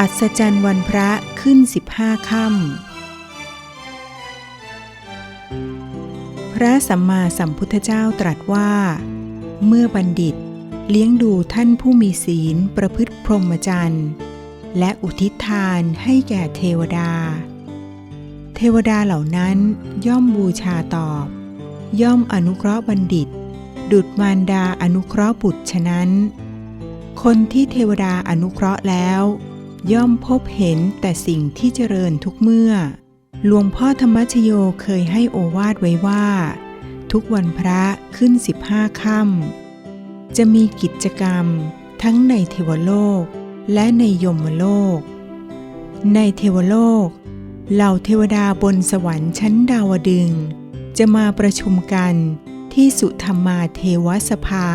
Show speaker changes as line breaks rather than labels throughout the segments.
อัศจรรย์วันพระขึ้นสิบห้าค่ำพระสัมมาสัมพุทธเจ้าตรัสว่า เมื่อบัณฑิตเลี้ยงดูท่านผู้มีศีลประพฤติพรหมจรรย์ และอุทิศทานให้แก่เทวดา เทวดาเหล่านั้นย่อมบูชาตอบ ย่อมอนุเคราะห์บัณฑิต ดุจมารดาอนุเคราะห์บุตรฉะนั้น คนที่เทวดาอนุเคราะห์แล้ว ย่อมพบเห็นแต่สิ่งที่เจริญทุกเมื่อ หลวงพ่อธรรมชโยเคยให้โอวาทไว้ว่า ทุกวันพระขึ้นสิบห้าค่ำจะมีกิจกรรม ทั้งในเทวโลกและในยมโลก ในเทวโลก เหล่าเทวดาบนสวรรค์ชั้นดาวดึง จะมาประชุมกันที่สุธรรมาเทวสภา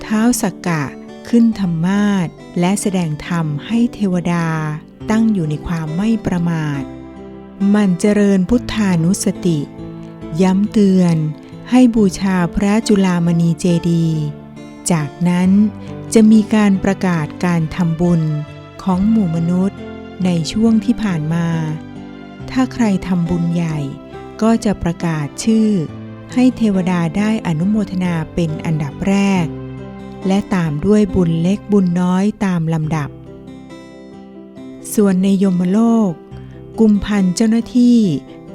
เท้าสักกะ ขึ้นธรรมาสและแสดงธรรมให้เทวดาตั้งอยู่ในความไม่ประมาท มันเจริญพุทธานุสติ ย้ำเตือนให้บูชาพระจุลามณีเจดีย์จากนั้นจะมีการประกาศการทำบุญของหมู่มนุษย์ในช่วงที่ผ่านมา ถ้าใครทำบุญใหญ่ ก็จะประกาศชื่อ ให้เทวดาได้อนุโมทนาเป็นอันดับแรก และตามด้วยบุญเล็กบุญน้อยตามลำดับ ส่วนในยมโลก กุมพันเจ้าหน้าที่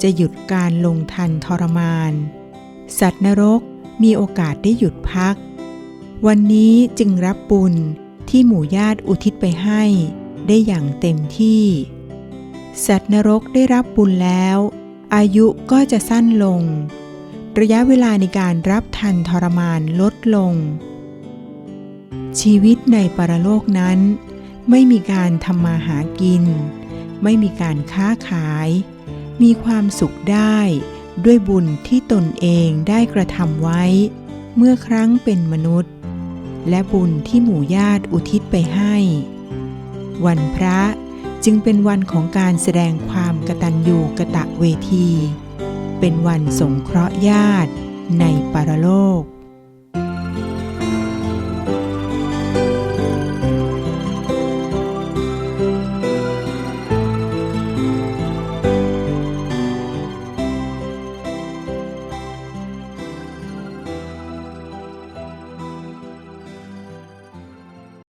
จะหยุดการลงทันทรมาน สัตว์นรกมีโอกาสได้หยุดพัก วันนี้จึงรับบุญที่หมู่ญาติอุทิศไปให้ได้อย่างเต็มที่ สัตว์นรกได้รับบุญแล้ว อายุก็จะสั้นลง ระยะเวลาในการรับทันทรมานลดลง ชีวิตในปรโลกนั้น ไม่มีการทำมาหากิน ไม่มีการค้าขาย มีความสุขได้ด้วยบุญที่ตนเองได้กระทำไว้ เมื่อครั้งเป็นมนุษย์ และบุญที่หมู่ญาติอุทิศไปให้ วันพระจึงเป็นวันของการแสดงความกตัญญูกะตะเวที เป็นวันสงเคราะห์ญาติในปรโลก